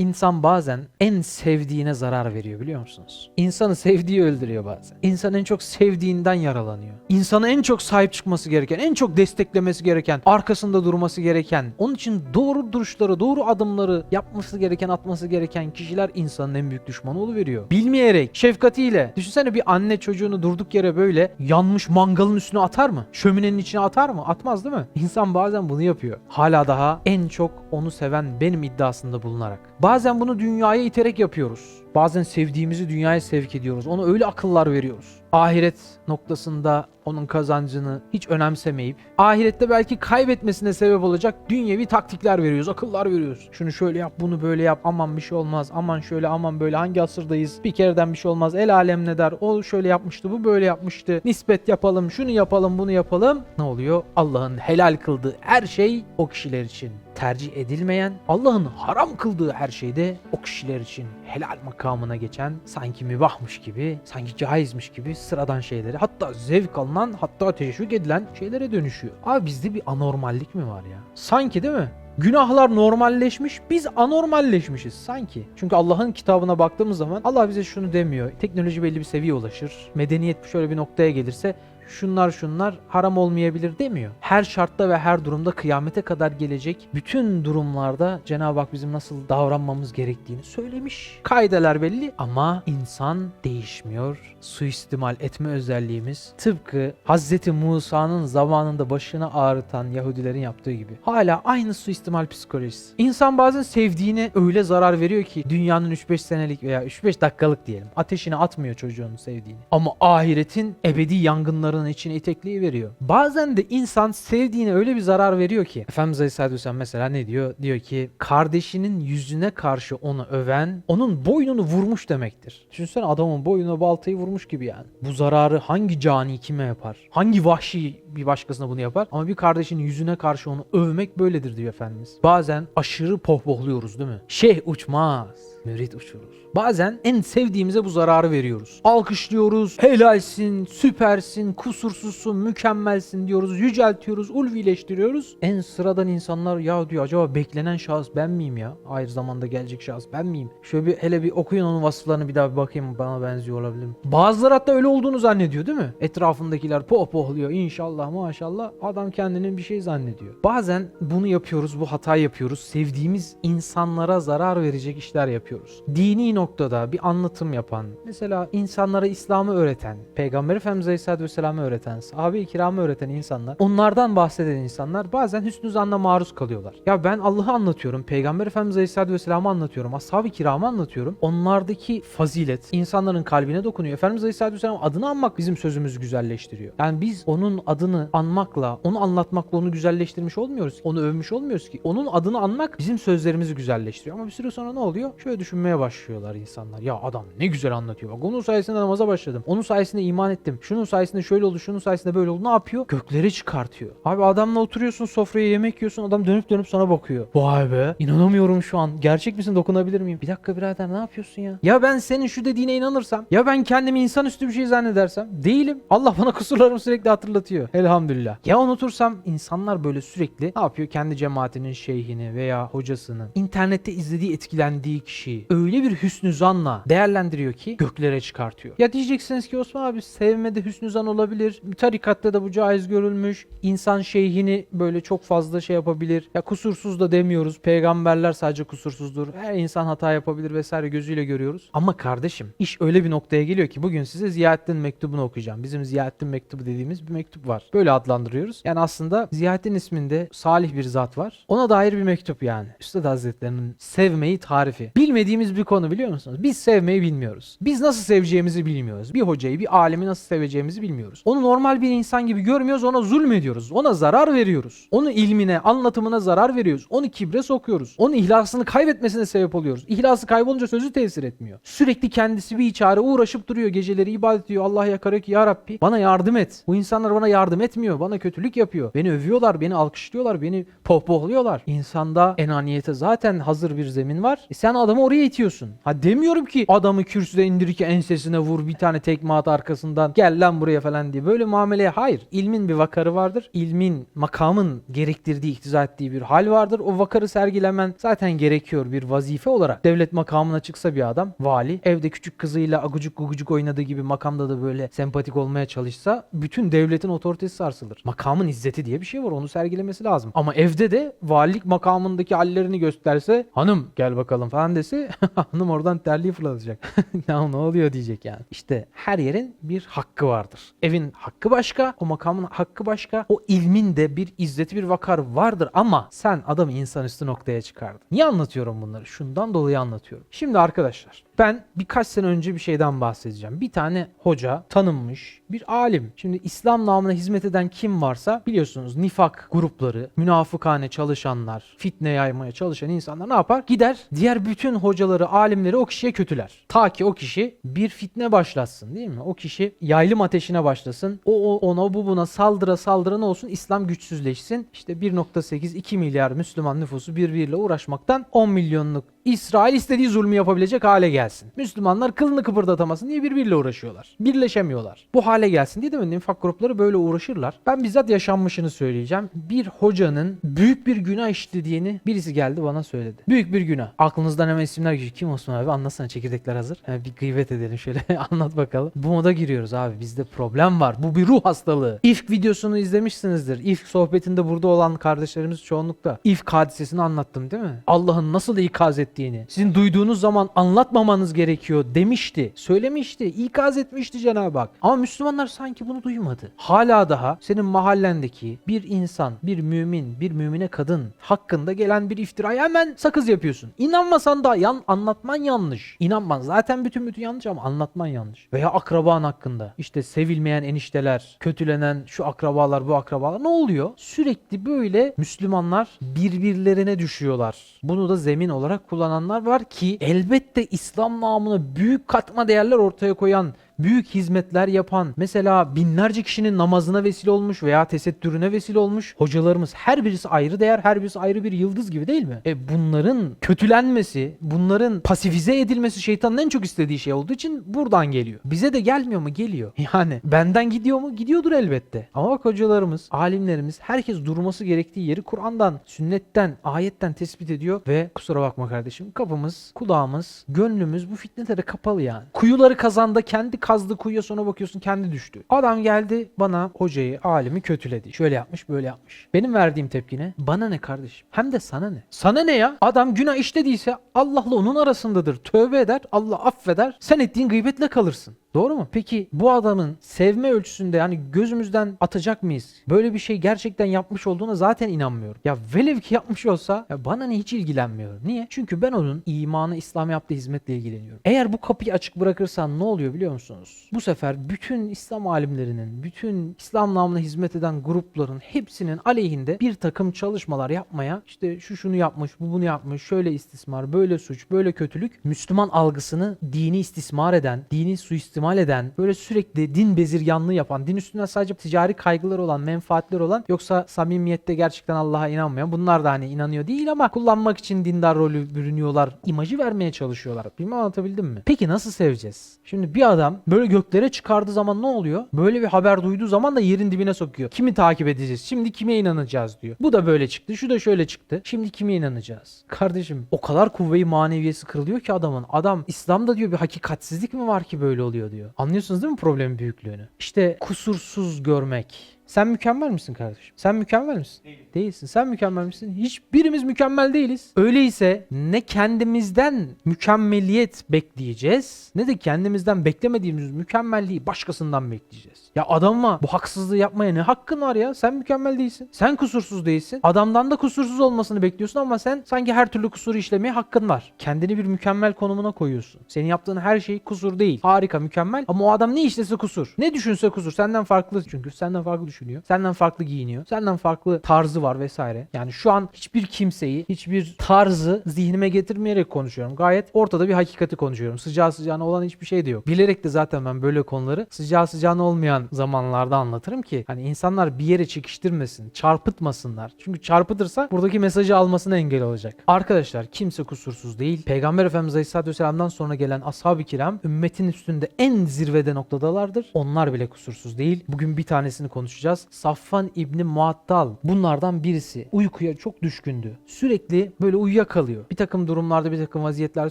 İnsan bazen en sevdiğine zarar veriyor biliyor musunuz? İnsanı sevdiği öldürüyor bazen. İnsan en çok sevdiğinden yaralanıyor. İnsanı en çok sahip çıkması gereken, en çok desteklemesi gereken, arkasında durması gereken, onun için doğru duruşları, doğru adımları yapması gereken, atması gereken kişiler insanın en büyük düşmanı veriyor. Bilmeyerek, şefkatiyle. Düşünsene bir anne çocuğunu durduk yere böyle yanmış mangalın üstüne atar mı? Şöminenin içine atar mı? Atmaz değil mi? İnsan bazen bunu yapıyor. Hala daha en çok onu seven benim iddiasında bulunarak. Bazen bunu dünyaya iterek yapıyoruz. Bazen sevdiğimizi dünyaya sevk ediyoruz. Ona öyle akıllar veriyoruz. Ahiret noktasında onun kazancını hiç önemsemeyip ahirette belki kaybetmesine sebep olacak dünyevi taktikler veriyoruz, akıllar veriyoruz. Şunu şöyle yap, bunu böyle yap, aman bir şey olmaz, aman şöyle, aman böyle, hangi asırdayız, bir kereden bir şey olmaz, el alem ne der, o şöyle yapmıştı, bu böyle yapmıştı, nispet yapalım, şunu yapalım, bunu yapalım. Ne oluyor? Allah'ın helal kıldığı her şey o kişiler için tercih edilmeyen, Allah'ın haram kıldığı her şeyde o kişiler için helal makamına geçen, sanki mübahmış gibi, sanki caizmiş gibi sıradan şeyleri, hatta zevk alınan, hatta teşvik edilen şeylere dönüşüyor. Abi bizde bir anormallik mi var ya? Sanki değil mi? Günahlar normalleşmiş, biz anormalleşmişiz sanki. Çünkü Allah'ın kitabına baktığımız zaman Allah bize şunu demiyor. Teknoloji belli bir seviyeye ulaşır. Medeniyet şöyle bir noktaya gelirse şunlar şunlar haram olmayabilir demiyor. Her şartta ve her durumda kıyamete kadar gelecek bütün durumlarda Cenab-ı Hak bizim nasıl davranmamız gerektiğini söylemiş. Kaideler belli ama insan değişmiyor. Suistimal etme özelliğimiz tıpkı Hazreti Musa'nın zamanında başını ağrıtan Yahudilerin yaptığı gibi. Hala aynı suistimal psikolojisi. İnsan bazen sevdiğine öyle zarar veriyor ki dünyanın 3-5 senelik veya 3-5 dakikalık diyelim ateşine atmıyor çocuğunu sevdiğini. Ama ahiretin ebedi yangınların içine itekliği veriyor. Bazen de insan sevdiğine öyle bir zarar veriyor ki. Efendimiz Aleyhisselatü Vesselam mesela ne diyor? Diyor ki kardeşinin yüzüne karşı onu öven onun boynunu vurmuş demektir. Düşünsene adamın boynuna baltayı vurmuş gibi yani. Bu zararı hangi cani kime yapar? Hangi vahşi bir başkasına bunu yapar? Ama bir kardeşinin yüzüne karşı onu övmek böyledir diyor Efendimiz. Bazen aşırı pohpohluyoruz değil mi? Şeyh uçmaz. Mürit uçurur. Bazen en sevdiğimize bu zararı veriyoruz. Alkışlıyoruz, helalsin, süpersin, kusursuzsun, mükemmelsin diyoruz, yüceltiyoruz, ulvileştiriyoruz. En sıradan insanlar ya diyor acaba beklenen şahıs ben miyim ya? Hayır zamanda gelecek şahıs ben miyim? Şöyle bir hele bir okuyun onun vasıflarını bir daha bir bakayım bana benziyor olabilir? Bazıları hatta öyle olduğunu zannediyor değil mi? Etrafındakiler pohpohluyor inşallah maşallah adam kendinin bir şey zannediyor. Bazen bunu yapıyoruz, bu hata yapıyoruz. Sevdiğimiz insanlara zarar verecek işler yapıyoruz. Dini noktada bir anlatım yapan, mesela insanlara İslam'ı öğreten, Peygamber Efendimiz Aleyhisselatü Vesselam'ı öğreten, sahabe-i öğreten insanlar, onlardan bahseden insanlar bazen hüsnü zanna maruz kalıyorlar. Ya ben Allah'ı anlatıyorum, Peygamber Efendimiz Aleyhisselatü Vesselam'ı anlatıyorum, ashab-ı kiramı anlatıyorum. Onlardaki fazilet insanların kalbine dokunuyor. Efendimiz Aleyhisselatü Vesselam adını anmak bizim sözümüzü güzelleştiriyor. Yani biz onun adını anmakla, onu anlatmakla onu güzelleştirmiş olmuyoruz. Onu övmüş olmuyoruz ki. Onun adını anmak bizim sözlerimizi güzelleştiriyor. Ama bir süre sonra ne oluyor? Şöyle düşünmeye başlıyorlar insanlar. Ya adam ne güzel anlatıyor. Bak onun sayesinde namaza başladım. Onun sayesinde iman ettim. Şunun sayesinde şöyle oldu, şunun sayesinde böyle oldu. Ne yapıyor? Gökleri çıkartıyor. Abi adamla oturuyorsun sofraya yemek yiyorsun. Adam dönüp dönüp sana bakıyor. Vay be. İnanamıyorum şu an. Gerçek misin? Dokunabilir miyim? Bir dakika birader ne yapıyorsun ya? Ya ben senin şu dediğine inanırsam, ya ben kendimi insanüstü bir şey zannedersem değilim. Allah bana kusurlarımı sürekli hatırlatıyor. Elhamdülillah. Ya unutursam insanlar böyle sürekli ne yapıyor? Kendi cemaatinin şeyhini veya hocasını internette izlediği etkilendiği kişiyi öyle bir hüsnü zanla değerlendiriyor ki göklere çıkartıyor. Ya diyeceksiniz ki Osman abi sevmede hüsnü zan olabilir. Tarikatta da bu caiz görülmüş. İnsan şeyhini böyle çok fazla şey yapabilir. Ya kusursuz da demiyoruz. Peygamberler sadece kusursuzdur. Her insan hata yapabilir vesaire gözüyle görüyoruz. Ama kardeşim iş öyle bir noktaya geliyor ki bugün size Ziyaettin mektubunu okuyacağım. Bizim Ziyaettin mektubu dediğimiz bir mektup var. Böyle adlandırıyoruz. Yani aslında Ziyaettin isminde salih bir zat var. Ona dair bir mektup yani. Üstad Hazretlerinin sevmeyi tarifi. Bilmediğimiz bir konu biliyor musunuz? Biz sevmeyi bilmiyoruz. Biz nasıl seveceğimizi bilmiyoruz. Bir hocayı, bir alimi nasıl seveceğimizi bilmiyoruz. Onu normal bir insan gibi görmüyoruz, ona zulmediyoruz. Ona zarar veriyoruz. Onun ilmine, anlatımına zarar veriyoruz. Onu kibre sokuyoruz. Onun ihlasını kaybetmesine sebep oluyoruz. İhlası kaybolunca sözü tesir etmiyor. Sürekli kendisi bir çare uğraşıp duruyor. Geceleri ibadet ediyor. Allah yakarıyor ki ya Rabbi bana yardım et. Bu insanlar bana yardım etmiyor. Bana kötülük yapıyor. Beni övüyorlar, beni alkışlıyorlar, beni pohpohluyorlar. İnsanda enaniyete zaten hazır bir zemin var. E sen adamı oraya itiyorsun. Ha demiyorum ki adamı kürsüde indirirken ensesine vur bir tane tekme at arkasından gel lan buraya falan diye. Böyle muameleye hayır. İlmin bir vakarı vardır. İlmin makamın gerektirdiği, iktiza ettiği bir hal vardır. O vakarı sergilemen zaten gerekiyor bir vazife olarak. Devlet makamına çıksa bir adam, vali, evde küçük kızıyla agucuk gugucuk oynadığı gibi makamda da böyle sempatik olmaya çalışsa bütün devletin otoritesi sarsılır. Makamın izzeti diye bir şey var. Onu sergilemesi lazım. Ama evde de valilik makamındaki hallerini gösterse hanım gel bakalım falan dese hanım oradan terliği fırlatacak. ne oluyor diyecek yani. İşte her yerin bir hakkı vardır. Evin hakkı başka, o makamın hakkı başka. O ilmin de bir izzeti bir vakar vardır ama sen adamı insanüstü noktaya çıkardın. Niye anlatıyorum bunları? Şundan dolayı anlatıyorum. Şimdi arkadaşlar ben birkaç sene önce bir şeyden bahsedeceğim. Bir tane hoca tanınmış bir alim. Şimdi İslam namına hizmet eden kim varsa biliyorsunuz nifak grupları, münafıkane çalışanlar, fitne yaymaya çalışan insanlar ne yapar? Gider diğer bütün hocaları, alimleri o kişiye kötüler. Ta ki o kişi bir fitne başlatsın değil mi? O kişi yaylım ateşine başlasın. O, o ona bu buna saldıra saldıra ne olsun? İslam güçsüzleşsin. İşte 1.8 2 milyar Müslüman nüfusu birbiriyle uğraşmaktan 10 milyonluk İsrail istediği zulmü yapabilecek hale gelsin. Müslümanlar kılını kıpırdatamasın diye birbiriyle uğraşıyorlar. Birleşemiyorlar. Bu hale gelsin diye de mi nifak grupları böyle uğraşırlar. Ben bizzat yaşanmışını söyleyeceğim. Bir hocanın büyük bir günah işlediğini birisi geldi bana söyledi. Büyük bir günah. Aklınızdan hemen isimler geçiyor. Kim Osman abi anlatsana çekirdekler hazır. Hemen bir gıybet edelim şöyle anlat bakalım. Bu moda giriyoruz abi bizde problem var. Bu bir ruh hastalığı. İfk videosunu izlemişsinizdir. İfk sohbetinde burada olan kardeşlerimiz çoğunlukta. İfk hadisesini anlattım değil mi? Allah'ın nasıl ikaz ettiğini. Sizin duyduğunuz zaman anlatmamanız gerekiyor demişti. Söylemişti. ikaz etmişti Cenab-ı Hak. Ama Müslümanlar sanki bunu duymadı. Hala daha senin mahallendeki bir insan, bir mümin, bir mümine kadın hakkında gelen bir iftiraya hemen sakız yapıyorsun. İnanmasan da yan, anlatman yanlış. İnanman zaten bütün bütün yanlış ama anlatman yanlış. Veya akraban hakkında. İşte sevilmeyen enişteler, kötülenen şu akrabalar, bu akrabalar ne oluyor? Sürekli böyle Müslümanlar birbirlerine düşüyorlar. Bunu da zemin olarak kullananlar var ki elbette İslam namına büyük katma değerler ortaya koyan büyük hizmetler yapan, mesela binlerce kişinin namazına vesile olmuş veya tesettürüne vesile olmuş hocalarımız her birisi ayrı değer, her birisi ayrı bir yıldız gibi değil mi? E bunların kötülenmesi, bunların pasifize edilmesi şeytanın en çok istediği şey olduğu için buradan geliyor. Bize de gelmiyor mu? Geliyor. Yani benden gidiyor mu? Gidiyordur elbette. Ama bak hocalarımız, alimlerimiz herkes durması gerektiği yeri Kur'an'dan, sünnetten, ayetten tespit ediyor ve kusura bakma kardeşim kapımız, kulağımız, gönlümüz bu fitnelere kapalı yani. Kuyuları kazanda kendi kazdı kuyuya sonra bakıyorsun kendi düştü. Adam geldi bana hocayı, alimi kötüledi. Şöyle yapmış, böyle yapmış. Benim verdiğim tepki ne? Bana ne kardeşim? Hem de sana ne? Sana ne ya? Adam günah işlediyse Allah'la onun arasındadır. Tövbe eder, Allah affeder. Sen ettiğin gıybetle kalırsın. Doğru mu? Peki bu adamın sevme ölçüsünde yani gözümüzden atacak mıyız? Böyle bir şey gerçekten yapmış olduğuna zaten inanmıyorum. Ya velev ki yapmış olsa ya bana ne hiç ilgilenmiyorum. Niye? Çünkü ben onun imanı, İslam yaptığı hizmetle ilgileniyorum. Eğer bu kapıyı açık bırakırsan ne oluyor biliyor musunuz? Bu sefer bütün İslam alimlerinin, bütün İslam namına hizmet eden grupların hepsinin aleyhinde bir takım çalışmalar yapmaya işte şu şunu yapmış, bu bunu yapmış, şöyle istismar, böyle suç, böyle kötülük Müslüman algısını dini istismar eden, dini suistimal eden, böyle sürekli din bezirganlığı yapan, din üstünden sadece ticari kaygıları olan, menfaatler olan yoksa samimiyette gerçekten Allah'a inanmayan bunlar da hani inanıyor değil ama kullanmak için dindar rolü bürünüyorlar, imajı vermeye çalışıyorlar. Bilmem anlatabildim mi? Peki nasıl seveceğiz? Şimdi bir adam böyle göklere çıkardığı zaman ne oluyor? Böyle bir haber duyduğu zaman da yerin dibine sokuyor. Kimi takip edeceğiz? Şimdi kime inanacağız diyor. Bu da böyle çıktı, şu da şöyle çıktı. Şimdi kime inanacağız? Kardeşim o kadar kuvve-i maneviyesi kırılıyor ki adamın. Adam İslam'da diyor bir hakikatsizlik mi var ki böyle oluyor diyor. Anlıyorsunuz değil mi problemin büyüklüğünü? İşte kusursuz görmek. Sen mükemmel misin kardeşim? Sen mükemmel misin? Değilsin. Sen mükemmel misin? Hiçbirimiz mükemmel değiliz. Öyleyse ne kendimizden mükemmeliyet bekleyeceğiz ne de kendimizden beklemediğimiz mükemmelliği başkasından bekleyeceğiz. Ya adama bu haksızlığı yapmaya ne hakkın var ya? Sen mükemmel değilsin. Sen kusursuz değilsin. Adamdan da kusursuz olmasını bekliyorsun ama sen sanki her türlü kusuru işlemeye hakkın var. Kendini bir mükemmel konumuna koyuyorsun. Senin yaptığın her şey kusur değil. Harika, mükemmel ama o adam ne işlese kusur. Ne düşünse kusur. Senden farklı çünkü senden farklı düşünüyor düşünüyor. Senden farklı giyiniyor. Senden farklı tarzı var vesaire. Yani şu an hiçbir kimseyi, hiçbir tarzı zihnime getirmeyerek konuşuyorum. Gayet ortada bir hakikati konuşuyorum. Sıcağı sıcağına olan hiçbir şey de yok. Bilerek de zaten ben böyle konuları sıcağı sıcağına olmayan zamanlarda anlatırım ki hani insanlar bir yere çekiştirmesin, çarpıtmasınlar. Çünkü çarpıtırsa buradaki mesajı almasına engel olacak. Arkadaşlar kimse kusursuz değil. Peygamber Efendimiz Aleyhisselatü Vesselam'dan sonra gelen ashab-ı kiram ümmetin üstünde en zirvede noktadalardır. Onlar bile kusursuz değil. Bugün bir tanesini konuşacağız. Safvan İbni Muattal bunlardan birisi. Uykuya çok düşkündü. Sürekli böyle uyuyakalıyor. Bir takım durumlarda bir takım vaziyetlerde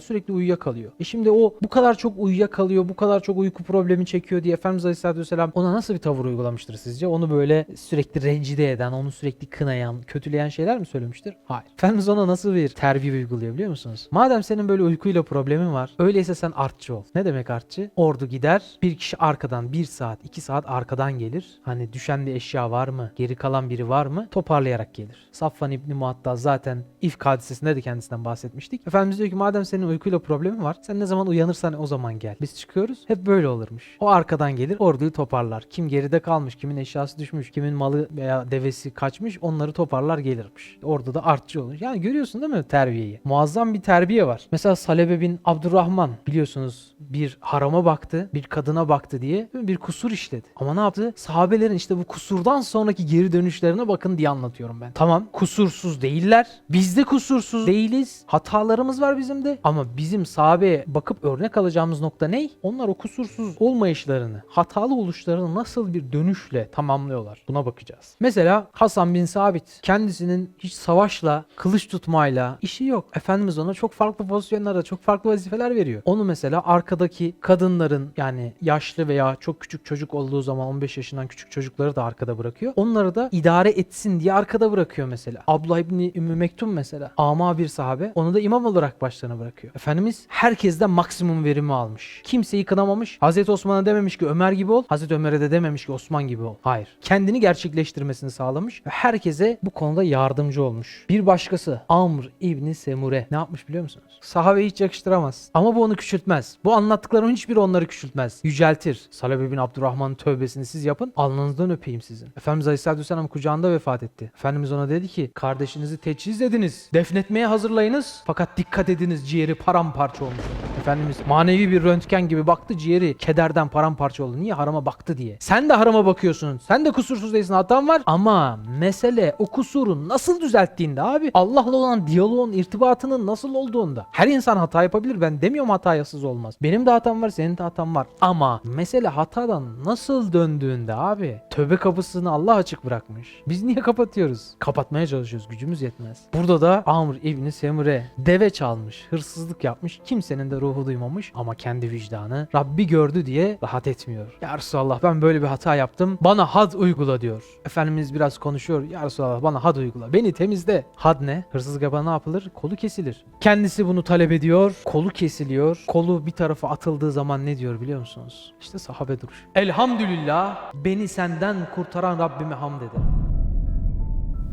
sürekli uyuyakalıyor. E şimdi o bu kadar çok uyuyakalıyor, bu kadar çok uyku problemi çekiyor diye Efendimiz Aleyhisselatü Vesselam ona nasıl bir tavır uygulamıştır sizce? Onu böyle sürekli rencide eden, onu sürekli kınayan, kötüleyen şeyler mi söylemiştir? Hayır. Efendimiz ona nasıl bir terbiye uyguluyor biliyor musunuz? Madem senin böyle uykuyla problemin var, öyleyse sen artçı ol. Ne demek artçı? Ordu gider, bir kişi arkadan bir saat, iki saat arkadan gelir. Hani düşen eşya var mı? Geri kalan biri var mı? Toparlayarak gelir. Safvan İbni Muattal zaten İfk hadisesinde de kendisinden bahsetmiştik. Efendimiz diyor ki madem senin uykuyla problemin var, sen ne zaman uyanırsan o zaman gel. Biz çıkıyoruz. Hep böyle olurmuş. O arkadan gelir, orduyu toparlar. Kim geride kalmış, kimin eşyası düşmüş, kimin malı veya devesi kaçmış onları toparlar gelirmiş. Orada da artçı olur. Yani görüyorsun değil mi terbiyeyi? Muazzam bir terbiye var. Mesela Salebe bin Abdurrahman biliyorsunuz bir harama baktı, bir kadına baktı diye bir kusur işledi. Ama ne yaptı? Sahabelerin işte bu kusurdan sonraki geri dönüşlerine bakın diye anlatıyorum ben. Tamam kusursuz değiller. Biz de kusursuz değiliz. Hatalarımız var bizim de. Ama bizim sahabeye bakıp örnek alacağımız nokta ne? Onlar o kusursuz olmayışlarını, hatalı oluşlarını nasıl bir dönüşle tamamlıyorlar? Buna bakacağız. Mesela Hasan bin Sabit kendisinin hiç savaşla, kılıç tutmayla işi yok. Efendimiz ona çok farklı pozisyonlarda, çok farklı vazifeler veriyor. Onu mesela arkadaki kadınların yani yaşlı veya çok küçük çocuk olduğu zaman 15 yaşından küçük çocukları da arkada bırakıyor. Onları da idare etsin diye arkada bırakıyor mesela. Abdullah İbni Ümmü Mektum mesela. Ama bir sahabe. Onu da imam olarak başlarına bırakıyor. Efendimiz herkesten maksimum verimi almış. Kimseyi kınamamış. Hazreti Osman'a dememiş ki Ömer gibi ol. Hazreti Ömer'e de dememiş ki Osman gibi ol. Hayır. Kendini gerçekleştirmesini sağlamış ve herkese bu konuda yardımcı olmuş. Bir başkası Amr İbni Semure ne yapmış biliyor musunuz? Sahabeyi hiç yakıştıramaz. Ama bu onu küçültmez. Bu anlattıklarımın hiçbiri onları küçültmez. Yüceltir. Salebe bin Abdurrahman'ın tövbesini siz yapın. Alnınızdan öpeyim sizin. Efendimiz Aleyhisselatü Vesselam kucağında vefat etti. Efendimiz ona dedi ki kardeşinizi teçhiz ediniz. Defnetmeye hazırlayınız. Fakat dikkat ediniz ciğeri paramparça olmuş. Efendimiz manevi bir röntgen gibi baktı ciğeri kederden paramparça oldu. Niye harama baktı diye. Sen de harama bakıyorsun. Sen de kusursuz değilsin hatan var. Ama mesele o kusuru nasıl düzelttiğinde abi. Allah'la olan diyaloğun irtibatının nasıl olduğunda. Her insan hata yapabilir. Ben demiyorum hatasız olmaz. Benim de hatam var, senin de hatan var. Ama mesele hatadan nasıl döndüğünde abi. Tövbe kapısını Allah açık bırakmış. Biz niye kapatıyoruz? Kapatmaya çalışıyoruz. Gücümüz yetmez. Burada da Amr İbni Semure deve çalmış, hırsızlık yapmış. Kimsenin de ruhu duymamış ama kendi vicdanı Rabbi gördü diye rahat etmiyor. Ya Resulallah ben böyle bir hata yaptım. Bana had uygula diyor. Efendimiz biraz konuşuyor. Ya Resulallah bana had uygula. Beni temizle. Had ne? Hırsızlık yapan ne yapılır? Kolu kesilir. Kendisi bunu talep ediyor. Kolu kesiliyor. Kolu bir tarafa atıldığı zaman ne diyor biliyor musunuz? İşte sahabe duruş. Elhamdülillah beni senden kurtaran Rabbime hamd ederim.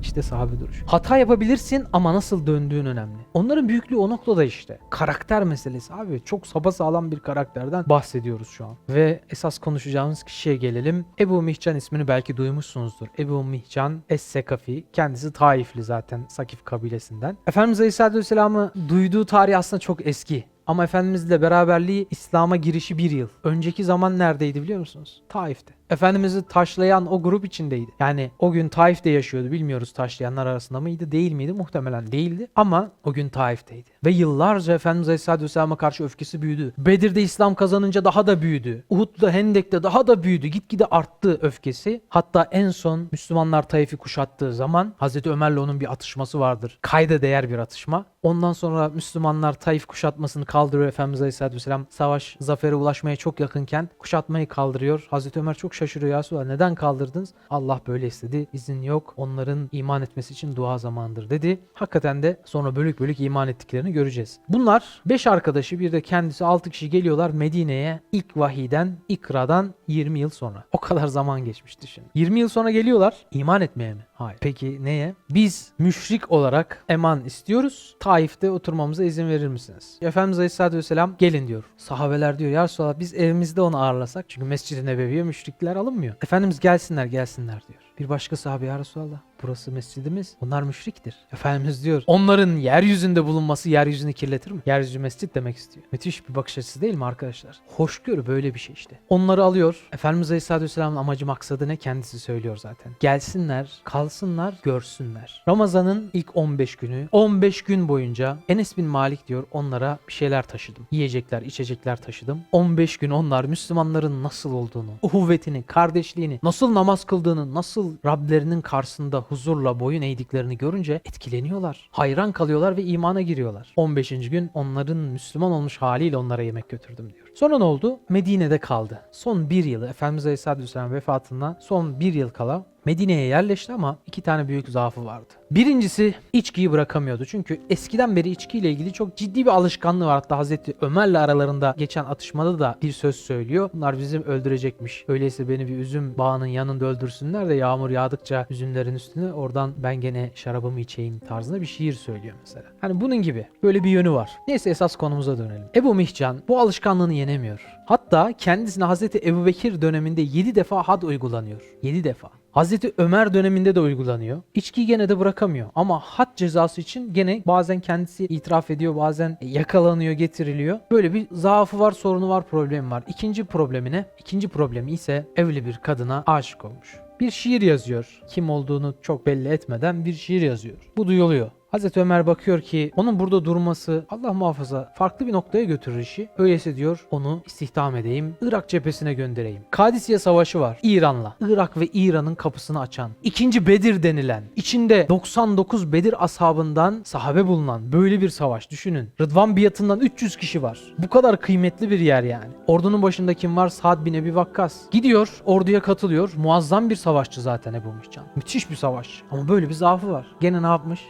İşte sahabe duruşu. Hata yapabilirsin ama nasıl döndüğün önemli. Onların büyüklüğü o noktada işte. Karakter meselesi abi. Çok sağlam bir karakterden bahsediyoruz şu an. Ve esas konuşacağımız kişiye gelelim. Ebu Mihcan ismini belki duymuşsunuzdur. Ebu Mihcan Es-Sekafi. Kendisi Taifli zaten Sakif kabilesinden. Efendimiz Aleyhisselatü Vesselam'ı duyduğu tarih aslında çok eski. Ama Efendimizle beraberliği İslam'a girişi bir yıl. Önceki zaman neredeydi biliyor musunuz? Taif'te. Efendimiz'i taşlayan o grup içindeydi. Yani o gün Taif'te yaşıyordu. Bilmiyoruz taşlayanlar arasında mıydı değil miydi? Muhtemelen değildi. Ama o gün Taif'teydi. Ve yıllarca Efendimiz Aleyhisselatü Vesselam'a karşı öfkesi büyüdü. Bedir'de İslam kazanınca daha da büyüdü. Uhud'da Hendek'te daha da büyüdü. Gitgide arttı öfkesi. Hatta en son Müslümanlar Taif'i kuşattığı zaman Hazreti Ömer'le onun bir atışması vardır. Kayda değer bir atışma. Ondan sonra Müslümanlar Taif kuşatmasını kaldırıyor. Efendimiz Aleyhisselatü Vesselam savaş zafere ulaşmaya çok yakınken kuşatmayı kaldırıyor. Hazreti Ömer çok şaşırıyor ya Resulallah neden kaldırdınız? Allah böyle istedi. İzin yok. Onların iman etmesi için dua zamandır dedi. Hakikaten de sonra bölük bölük iman ettiklerini göreceğiz. Bunlar 5 arkadaşı bir de kendisi 6 kişi geliyorlar Medine'ye ilk vahiden, ikradan 20 yıl sonra. O kadar zaman geçmiş düşün. 20 yıl sonra geliyorlar iman etmeye mi? Hayır. Peki neye? Biz müşrik olarak eman istiyoruz. Taif'te oturmamıza izin verir misiniz? Efendimiz Aleyhisselatü Vesselam gelin diyor. Sahabeler diyor ya Resulallah biz evimizde onu ağırlasak. Çünkü Mescid-i Nebevi'ye müşrikler alınmıyor. Efendimiz gelsinler gelsinler diyor. Bir başka sahabe ya Resulallah burası mescidimiz. Bunlar müşriktir. Efendimiz diyor onların yeryüzünde bulunması yeryüzünü kirletir mi? Yeryüzü mescit demek istiyor. Müthiş bir bakış açısı değil mi arkadaşlar? Hoşgörü böyle bir şey işte. Onları alıyor. Efendimiz Aleyhisselatü Vesselam'ın amacı maksadı ne? Kendisi söylüyor zaten. Gelsinler, kalsınlar, görsünler. Ramazan'ın ilk 15 günü, 15 gün boyunca Enes bin Malik diyor onlara bir şeyler taşıdım. Yiyecekler, içecekler taşıdım. 15 gün onlar Müslümanların nasıl olduğunu, uhuvvetini, kardeşliğini, nasıl namaz kıldığını, nasıl Rablerinin karşısında huzurla boyun eğdiklerini görünce etkileniyorlar. Hayran kalıyorlar ve imana giriyorlar. 15. gün onların Müslüman olmuş haliyle onlara yemek götürdüm diyor. Sonra ne oldu? Medine'de kaldı. Son bir yılı Efendimiz Aleyhisselatü Vesselam vefatından son bir yıl kala Medine'ye yerleşti ama iki tane büyük zaafı vardı. Birincisi içkiyi bırakamıyordu. Çünkü eskiden beri içkiyle ilgili çok ciddi bir alışkanlığı var. Hatta Hazreti Ömer'le aralarında geçen atışmada da bir söz söylüyor. Bunlar bizi öldürecekmiş. Öyleyse beni bir üzüm bağının yanında öldürsünler de yağmur yağdıkça üzümlerin üstüne oradan ben gene şarabımı içeyim tarzında bir şiir söylüyor mesela. Hani bunun gibi böyle bir yönü var. Neyse esas konumuza dönelim. Ebu Mihcan bu alışkanlığını yenemiyor. Hatta kendisine Hazreti Ebu Bekir döneminde 7 defa had uygulanıyor. 7 defa. Hazreti Ömer döneminde de uygulanıyor. İçkiyi gene de bırakamıyor. Ama had cezası için gene bazen kendisi itiraf ediyor, bazen yakalanıyor, getiriliyor. Böyle bir zaafı var, sorunu var, problemi var. İkinci problemi ne? İkinci problemi ise evli bir kadına aşık olmuş. Bir şiir yazıyor. Kim olduğunu çok belli etmeden bir şiir yazıyor. Bu duyuluyor. Hazreti Ömer bakıyor ki onun burada durması Allah muhafaza farklı bir noktaya götürür işi. Öyleyse diyor onu istihdam edeyim. Irak cephesine göndereyim. Kadisiye Savaşı var İran'la. Irak ve İran'ın kapısını açan. İkinci Bedir denilen. içinde 99 Bedir ashabından sahabe bulunan böyle bir savaş düşünün. Rıdvan biatından 300 kişi var. Bu kadar kıymetli bir yer yani. Ordunun başında kim var? Sa'd bin Ebi Vakkas. Gidiyor orduya katılıyor. Muazzam bir savaşçı zaten Ebu Mihcan. Müthiş bir savaş. Ama böyle bir zaafı var. Gene ne yapmış?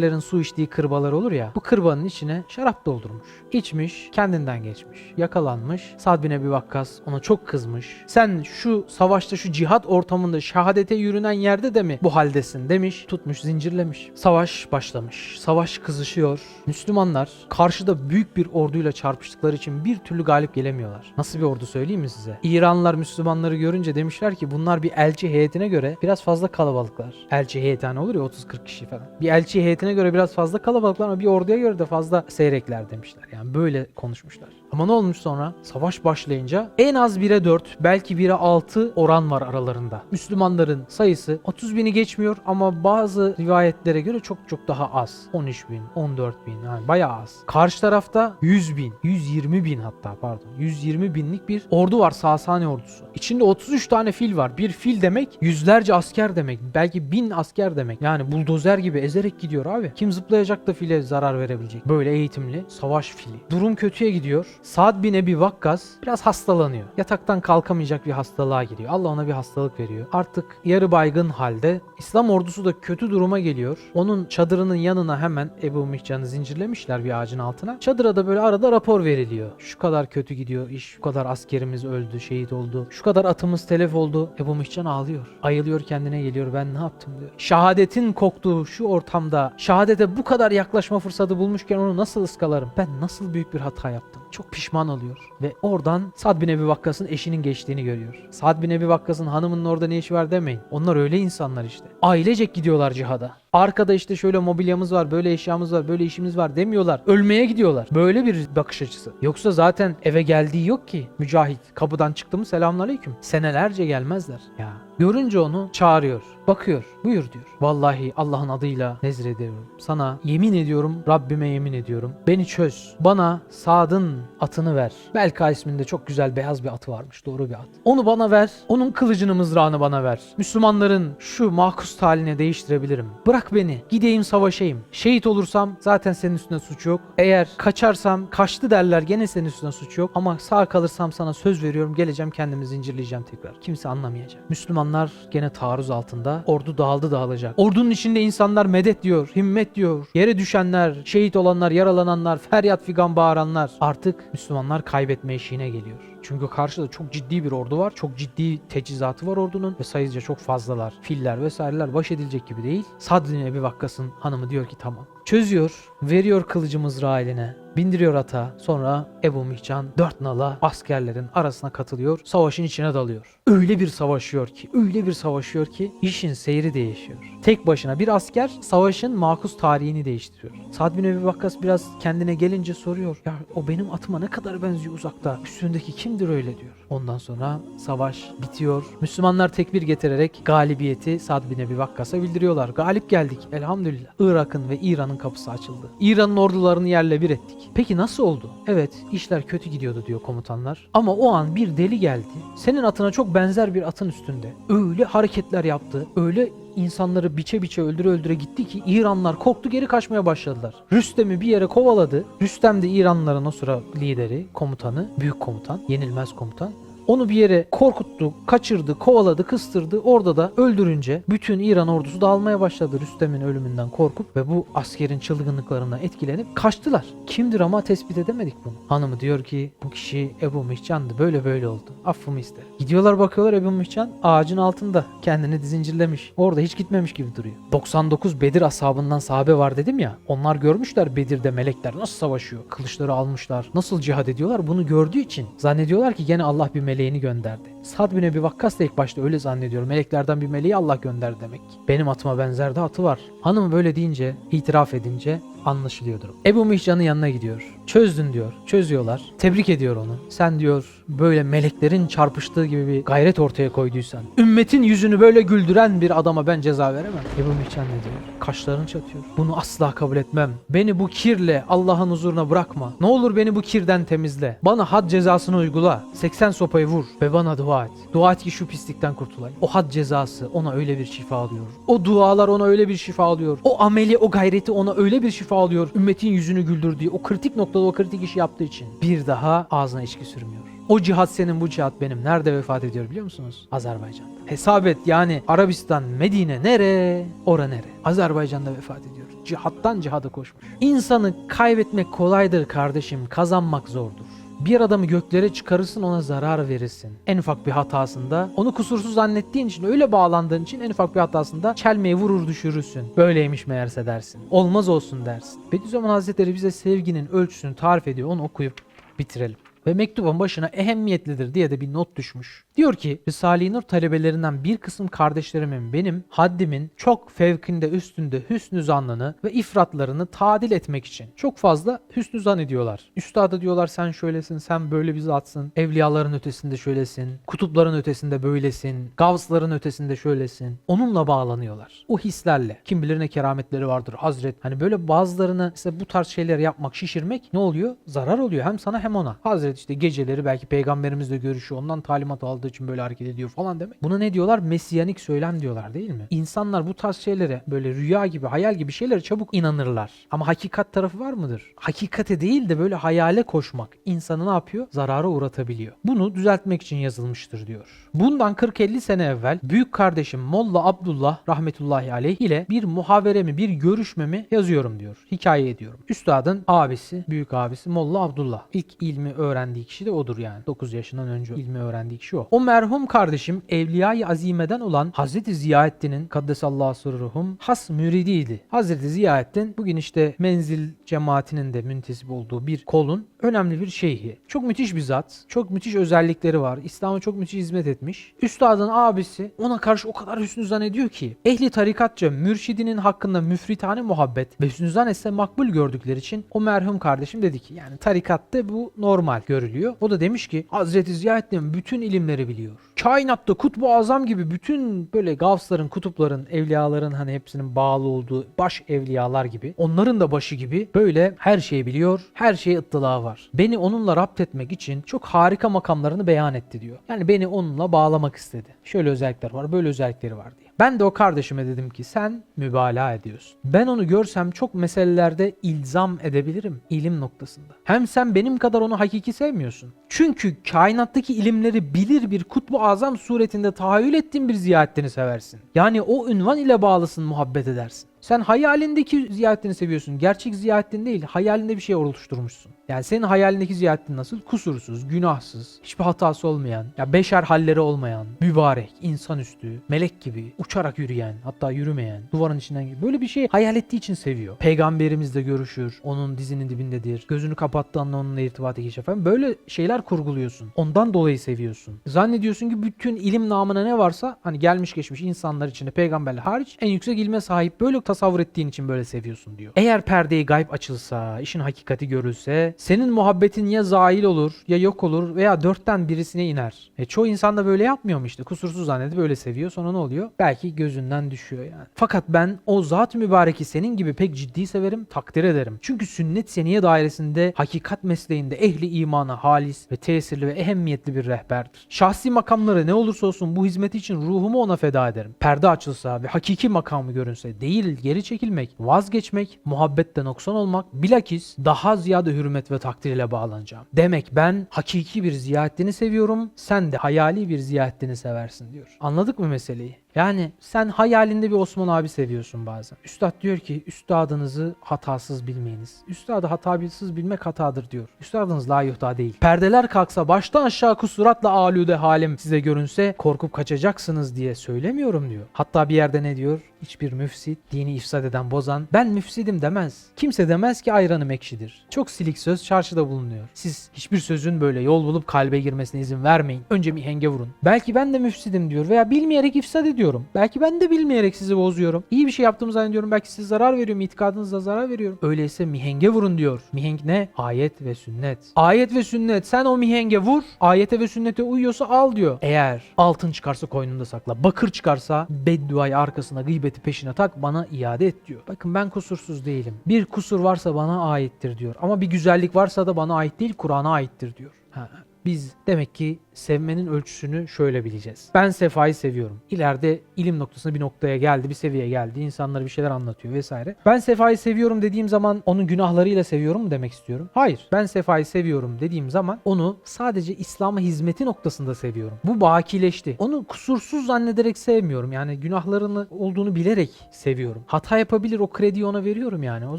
Askerlerin su içtiği kırbalar olur ya. Bu kırbanın içine şarap doldurmuş. İçmiş, kendinden geçmiş. Yakalanmış. Sa'd bin Ebi Vakkas ona çok kızmış. Sen şu savaşta şu cihat ortamında şehadete yürünen yerde de mi bu haldesin demiş. Tutmuş zincirlemiş. Savaş başlamış. Savaş kızışıyor. Müslümanlar karşıda büyük bir orduyla çarpıştıkları için bir türlü galip gelemiyorlar. Nasıl bir ordu söyleyeyim mi size? İranlılar Müslümanları görünce demişler ki bunlar bir elçi heyetine göre biraz fazla kalabalıklar. Elçi heyeti hani olur ya 30-40 kişi falan. Bir elçi heyetine göre biraz fazla kalabalıklar ama bir orduya göre de fazla seyrekler demişler. Yani böyle konuşmuşlar. Ama ne olmuş sonra? Savaş başlayınca en az 1'e 4 belki 1'e 6 oran var aralarında. Müslümanların sayısı 30 bini geçmiyor ama bazı rivayetlere göre çok çok daha az. 13 bin, 14 bin yani bayağı az. Karşı tarafta 100 bin, 120 bin hatta pardon. 120 binlik bir ordu var Sasani ordusu. İçinde 33 tane fil var. Bir fil demek yüzlerce asker demek. Belki bin asker demek. Yani buldozer gibi ezerek gidiyor abi. Kim zıplayacak da file zarar verebilecek? Böyle eğitimli savaş fili. Durum kötüye gidiyor. Sa'd bin Ebi Vakkas biraz hastalanıyor. Yataktan kalkamayacak bir hastalığa giriyor. Allah ona bir hastalık veriyor. Artık yarı baygın halde İslam ordusu da kötü duruma geliyor. Onun çadırının yanına hemen Ebu Mihcan'ı zincirlemişler bir ağacın altına. Çadıra da böyle arada rapor veriliyor. Şu kadar kötü gidiyor iş. Şu kadar askerimiz öldü, şehit oldu. Şu kadar atımız telef oldu. Ebu Mihcan ağlıyor. Ayılıyor kendine geliyor. Ben ne yaptım diyor. Şehadetin koktuğu şu ortamda şehadete bu kadar yaklaşma fırsatı bulmuşken onu nasıl ıskalarım? Ben nasıl büyük bir hata yaptım? Çok pişman oluyor. Ve oradan Sad bin Ebi Vakkas'ın eşinin geçtiğini görüyor. Sad bin Ebi Vakkas'ın hanımının orada ne işi var demeyin. Onlar öyle insanlar işte. Ailecek gidiyorlar cihada. Arkada işte şöyle mobilyamız var, böyle eşyamız var, böyle işimiz var demiyorlar. Ölmeye gidiyorlar. Böyle bir bakış açısı. Yoksa zaten eve geldiği yok ki. Mücahit kapıdan çıktı mı selamünaleyküm. Senelerce gelmezler. Ya görünce onu çağırıyor. Bakıyor. Buyur diyor. Vallahi Allah'ın adıyla nezrediyorum. Sana yemin ediyorum, Rabbime yemin ediyorum. Beni çöz. Bana Sad'ın atını ver. Belka isminde çok güzel beyaz bir atı varmış. Doğru bir at. Onu bana ver. Onun kılıcını mızrağını bana ver. Müslümanların şu mahkus haline değiştirebilirim. Bırak beni. Gideyim savaşayım. Şehit olursam zaten senin üstüne suç yok. Eğer kaçarsam kaçtı derler gene senin üstüne suç yok. Ama sağ kalırsam sana söz veriyorum geleceğim kendimi zincirleyeceğim tekrar. Kimse anlamayacak. Müslümanlar gene taarruz altında. Ordu dağıldı dağılacak. Ordunun içinde insanlar medet diyor, himmet diyor. Yere düşenler, şehit olanlar, yaralananlar, feryat figan bağıranlar. Artık Müslümanlar kaybetme eşiğine geliyor. Çünkü karşıda çok ciddi bir ordu var. Çok ciddi teçhizatı var ordunun ve sayıca çok fazlalar. Filler vesaireler baş edilecek gibi değil. Sad bin Ebi Vakkas'ın hanımı diyor ki tamam. Çözüyor, veriyor kılıcı mızrağı eline, bindiriyor ata. Sonra Ebu Mihcan dört nala askerlerin arasına katılıyor, savaşın içine dalıyor. Öyle bir savaşıyor ki, öyle bir savaşıyor ki işin seyri değişiyor. Tek başına bir asker savaşın makus tarihini değiştiriyor. Sad bin Ebi Vakkas biraz kendine gelince soruyor. Ya o benim atıma ne kadar benziyor uzakta. Üstündeki kimdir öyle diyor. Ondan sonra savaş bitiyor. Müslümanlar tekbir getirerek galibiyeti Sad bin Ebi Vakkas'a bildiriyorlar. Galip geldik elhamdülillah. Irak'ın ve İran'ın kapısı açıldı. İran'ın ordularını yerle bir ettik. Peki nasıl oldu? Evet işler kötü gidiyordu diyor komutanlar. Ama o an bir deli geldi. Senin atına çok benzer bir atın üstünde. Öyle hareketler yaptı. Öyle insanları biçe biçe öldüre öldüre gitti ki İranlar korktu geri kaçmaya başladılar. Rüstem'i bir yere kovaladı. Rüstem de İranlıların o sıra lideri, komutanı, büyük komutan, yenilmez komutan. Onu bir yere korkuttu, kaçırdı, kovaladı, kıstırdı. Orada da öldürünce bütün İran ordusu dağılmaya başladı Rüstem'in ölümünden korkup ve bu askerin çılgınlıklarından etkilenip kaçtılar. Kimdir ama tespit edemedik bunu. Hanımı diyor ki bu kişi Ebu Mihcan'dı böyle böyle oldu. Affımı ister. Gidiyorlar bakıyorlar Ebu Mihcan ağacın altında kendini dizincirlemiş. Orada hiç gitmemiş gibi duruyor. 99 Bedir ashabından sahabe var dedim ya. Onlar görmüşler Bedir'de melekler nasıl savaşıyor. Kılıçları almışlar. Nasıl cihad ediyorlar. Bunu gördüğü için zannediyorlar ki gene Allah bir meleğini gönderdi. Sad bin Ebi Vakkas da ilk başta öyle zannediyor. Meleklerden bir meleği Allah gönderdi demek. Benim atıma benzer de atı var. Hanım böyle deyince, itiraf edince anlaşılıyor durum. Ebu Mihcan'ın yanına gidiyor. Çözdün diyor. Çözüyorlar. Tebrik ediyor onu. Sen diyor böyle meleklerin çarpıştığı gibi bir gayret ortaya koyduysan. Ümmetin yüzünü böyle güldüren bir adama ben ceza veremem. Ebu Mihcan ne diyor? Kaşlarını çatıyor. Bunu asla kabul etmem. Beni bu kirle Allah'ın huzuruna bırakma. Ne olur beni bu kirden temizle. Bana had cezasını uygula. 80 sopayı vur ve bana dua et. Dua et ki şu pislikten kurtulayım. O had cezası ona öyle bir şifa alıyor. O dualar ona öyle bir şifa alıyor. O ameli, o gayreti ona öyle bir şifa alıyor. Ümmetin yüzünü güldürdüğü, o kritik noktada o kritik işi yaptığı için. Bir daha ağzına içki sürmüyor. O cihat senin, bu cihat benim. Nerede vefat ediyor biliyor musunuz? Azerbaycan'da. Hesap et yani Arabistan, Medine nere? Ora nere? Azerbaycan'da vefat ediyor. Cihattan cihada koşmuş. İnsanı kaybetmek kolaydır kardeşim, kazanmak zordur. Bir adamı göklere çıkarırsın ona zarar verirsin. En ufak bir hatasında onu kusursuz zannettiğin için öyle bağlandığın için en ufak bir hatasında çelmeyi vurur düşürürsün. Böyleymiş meğerse dersin. Olmaz olsun dersin. Bediüzzaman Hazretleri bize sevginin ölçüsünü tarif ediyor onu okuyup bitirelim. Ve mektubun başına ehemmiyetlidir diye de bir not düşmüş. Diyor ki Risale-i Nur talebelerinden bir kısım kardeşlerimin benim haddimin çok fevkinde üstünde hüsnü zannını ve ifratlarını tadil etmek için çok fazla hüsnü zan ediyorlar. Üstada diyorlar sen şöylesin, sen böyle bir zatsın, evliyaların ötesinde şöylesin, kutupların ötesinde böylesin, gavsların ötesinde şöylesin. Onunla bağlanıyorlar. O hislerle. Kim bilir ne kerametleri vardır Hazret. Hani böyle bazılarını işte bu tarz şeyler yapmak, şişirmek ne oluyor? Zarar oluyor hem sana hem ona. Hazret işte geceleri belki peygamberimizle görüşüyor. Ondan talimat aldığı için böyle hareket ediyor falan demek. Buna ne diyorlar? Mesiyanik söylem diyorlar değil mi? İnsanlar bu tarz şeylere böyle rüya gibi, hayal gibi şeylere çabuk inanırlar. Ama hakikat tarafı var mıdır? Hakikate değil de böyle hayale koşmak insanı ne yapıyor? Zarara uğratabiliyor. Bunu düzeltmek için yazılmıştır diyor. Bundan 40-50 sene evvel büyük kardeşim Molla Abdullah rahmetullahi aleyh ile bir muhaveremi, bir görüşmemi yazıyorum diyor. Hikaye ediyorum. Üstadın abisi, büyük abisi Molla Abdullah. İlk ilmi öğrendiği kişi de odur yani. 9 yaşından önce ilmi öğrendiği kişi o. O merhum kardeşim Evliya-i Azime'den olan Hazreti Ziyaettin'in Kaddesallahu sırruhum has müridiydi. Hazreti Ziyaettin bugün işte menzil cemaatinin de müntesip olduğu bir kolun önemli bir şeyhi. Çok müthiş bir zat. Çok müthiş özellikleri var. İslam'a çok müthiş hizmet etmiş. Üstadın abisi ona karşı o kadar hüsnü zannediyor ki ehli tarikatça mürşidinin hakkında müfritane muhabbet ve hüsnü makbul gördükleri için o merhum kardeşim dedi ki yani tarikatta bu normal görülüyor. O da demiş ki Hazreti Ziyaettin bütün ilimleri biliyor. Kainatta kutbu azam gibi bütün böyle gavsların, kutupların, evliyaların hani hepsinin bağlı olduğu baş evliyalar gibi onların da başı gibi böyle her şeyi biliyor, her şeye ıttılağı var. Beni onunla rapt etmek için çok harika makamlarını beyan etti diyor. Yani beni onunla bağlamak istedi. Şöyle özellikler var, böyle özellikleri var diye. Ben de o kardeşime dedim ki sen mübalağa ediyorsun. Ben onu görsem çok meselelerde ilzam edebilirim ilim noktasında. Hem sen benim kadar onu hakiki sevmiyorsun. Çünkü kainattaki ilimleri bilir bir kutbu azam suretinde tahayyül ettiğin bir ziyaretini seversin. Yani o ünvan ile bağlısın muhabbet edersin. Sen hayalindeki Ziyaettin'i seviyorsun. Gerçek Ziyaettin değil, hayalinde bir şey oluşturmuşsun. Yani senin hayalindeki Ziyaettin nasıl? Kusursuz, günahsız, hiçbir hatası olmayan, ya beşer halleri olmayan, mübarek, insanüstü, melek gibi, uçarak yürüyen, hatta yürümeyen, duvarın içinden. Böyle bir şey hayal ettiği için seviyor. Peygamberimizle görüşür, onun dizinin dibindedir. Gözünü kapattığı anda onunla irtibata geçer falan. Böyle şeyler kurguluyorsun. Ondan dolayı seviyorsun. Zannediyorsun ki bütün ilim namına ne varsa hani gelmiş geçmiş insanlar içinde peygamberler hariç en yüksek ilme sahip böyle tasavvur ettiğin için böyle seviyorsun diyor. Eğer perdeyi gayb açılsa, işin hakikati görülse senin muhabbetin ya zail olur ya yok olur veya dörtten birisine iner. E çoğu insan da böyle yapmıyor işte? Kusursuz zannedip böyle seviyor. Sonra ne oluyor? Belki gözünden düşüyor yani. Fakat ben o zat mübareki senin gibi pek ciddi severim, takdir ederim. Çünkü sünnet seniye dairesinde hakikat mesleğinde ehli imana halis ve tesirli ve ehemmiyetli bir rehberdir. Şahsi makamları ne olursa olsun bu hizmeti için ruhumu ona feda ederim. Perde açılsa ve hakiki makamı görünse değil geri çekilmek, vazgeçmek, muhabbette noksan olmak, bilakis daha ziyade hürmet ve takdir ile bağlanacağım. Demek ben hakiki bir Ziyaettin'i seviyorum, sen de hayali bir Ziyaettin'i seversin diyor. Anladık mı meseleyi? Yani sen hayalinde bir Osman abi seviyorsun bazen. Üstad diyor ki üstadınızı hatasız bilmeyiniz. Üstadı hatasız bilmek hatadır diyor. Üstadınız la yuhta değil. Perdeler kalksa baştan aşağı kusuratla alude halim size görünse korkup kaçacaksınız diye söylemiyorum diyor. Hatta bir yerde ne diyor? Hiçbir müfsit, dini ifsad eden bozan ben müfsidim demez. Kimse demez ki ayranım ekşidir. Çok silik söz çarşıda bulunuyor. Siz hiçbir sözün böyle yol bulup kalbe girmesine izin vermeyin. Önce mihenge vurun. Belki ben de müfsidim diyor veya bilmeyerek ifsad ediyorum. Belki ben de bilmeyerek sizi bozuyorum. İyi bir şey yaptığımı zannediyorum. Belki size zarar veriyorum. itikadınıza zarar veriyorum. Öyleyse mihenge vurun diyor. Mihenk ne? Ayet ve sünnet. Ayet ve sünnet. Sen o mihenge vur. Ayete ve sünnete uyuyorsa al diyor. Eğer altın çıkarsa koynunda sakla. Bakır çıkarsa bedduayı arkasına gıybeti peşine tak bana iade et diyor. Bakın ben kusursuz değilim. Bir kusur varsa bana aittir diyor. Ama bir güzellik varsa da bana ait değil Kur'an'a aittir diyor. Ha, biz demek ki sevmenin ölçüsünü şöyle bileceğiz. Ben sefayı seviyorum. İleride ilim noktasında bir noktaya geldi, bir seviyeye geldi. İnsanlara bir şeyler anlatıyor vesaire. Ben sefayı seviyorum dediğim zaman onun günahlarıyla seviyorum mu demek istiyorum? Hayır. Ben sefayı seviyorum dediğim zaman onu sadece İslam'a hizmeti noktasında seviyorum. Bu bakileşti. Onu kusursuz zannederek sevmiyorum. Yani günahlarını olduğunu bilerek seviyorum. Hata yapabilir o krediyi ona veriyorum yani. O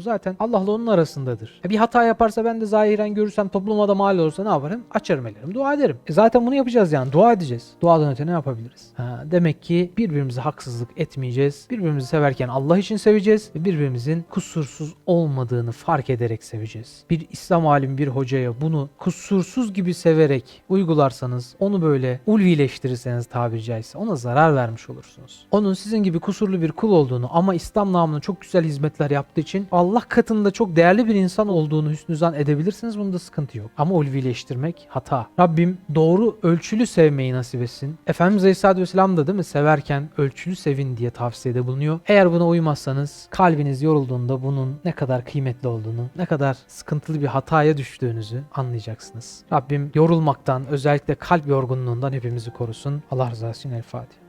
zaten Allah'la onun arasındadır. Bir hata yaparsa ben de zahiren görürsem topluma da mal olursa ne yaparım? Açarım ellerimi, dua ederim. E zaten bunu yapacağız yani. Dua edeceğiz. Duadan öte ne yapabiliriz? Ha, demek ki birbirimize haksızlık etmeyeceğiz. Birbirimizi severken Allah için seveceğiz ve birbirimizin kusursuz olmadığını fark ederek seveceğiz. Bir İslam alimi bir hocaya bunu kusursuz gibi severek uygularsanız, onu böyle ulvileştirirseniz tabiri caizse ona zarar vermiş olursunuz. Onun sizin gibi kusurlu bir kul olduğunu ama İslam namına çok güzel hizmetler yaptığı için Allah katında çok değerli bir insan olduğunu hüsnü zan edebilirsiniz. Bunda sıkıntı yok. Ama ulvileştirmek hata. Rabbim doğru ölçülü sevmeyi nasip etsin. Efendimiz Aleyhisselatü Vesselam da değil mi severken ölçülü sevin diye tavsiyede bulunuyor. Eğer buna uymazsanız kalbiniz yorulduğunda bunun ne kadar kıymetli olduğunu, ne kadar sıkıntılı bir hataya düştüğünüzü anlayacaksınız. Rabbim yorulmaktan özellikle kalp yorgunluğundan hepimizi korusun. Allah rızası için El Fatiha.